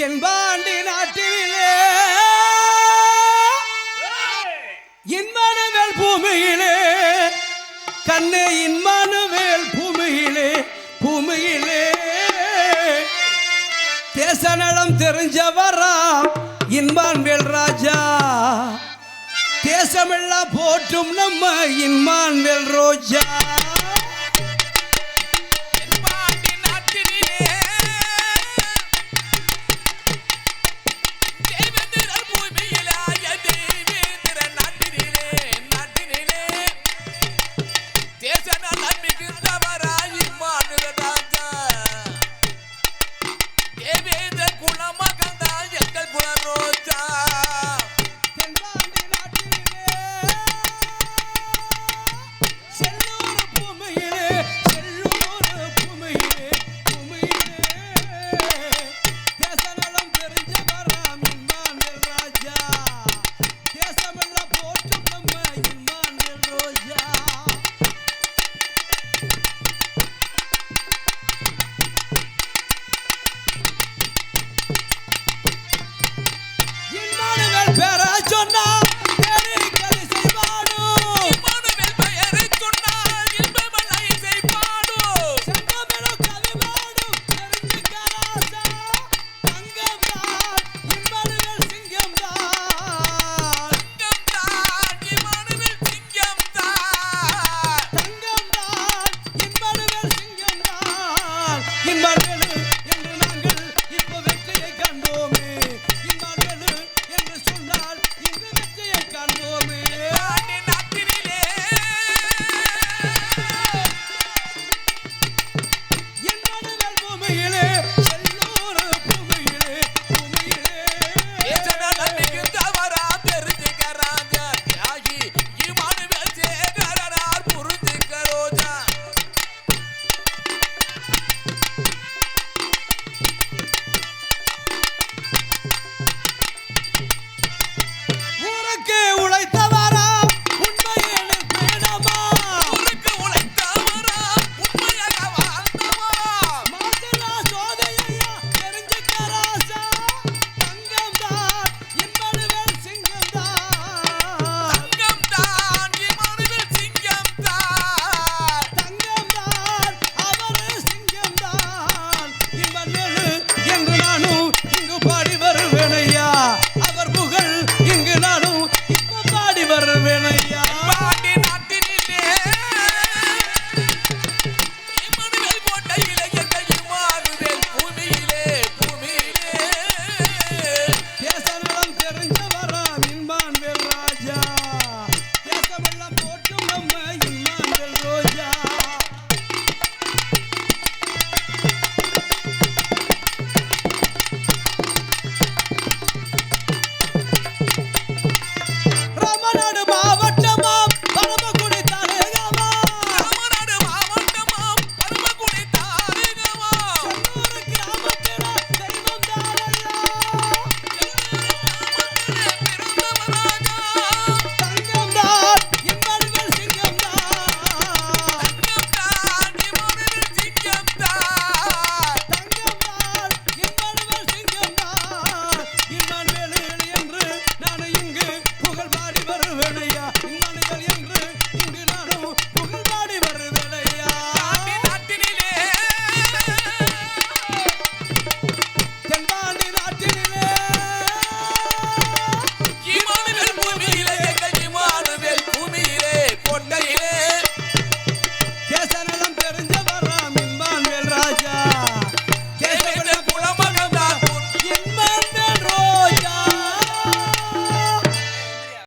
தென்பாண்டி நாட்டிலே இன்மனவேல் பூமியிலே கண்ணே இன்மனவேல் பூமியிலே பூமியிலே. தேசநலம் தெரிஞ்சவரா இன்மான்வேல் ராஜா. தேசமெல்லாம் போற்றும் நம்ம இன்மான்வேல் ரோஜா.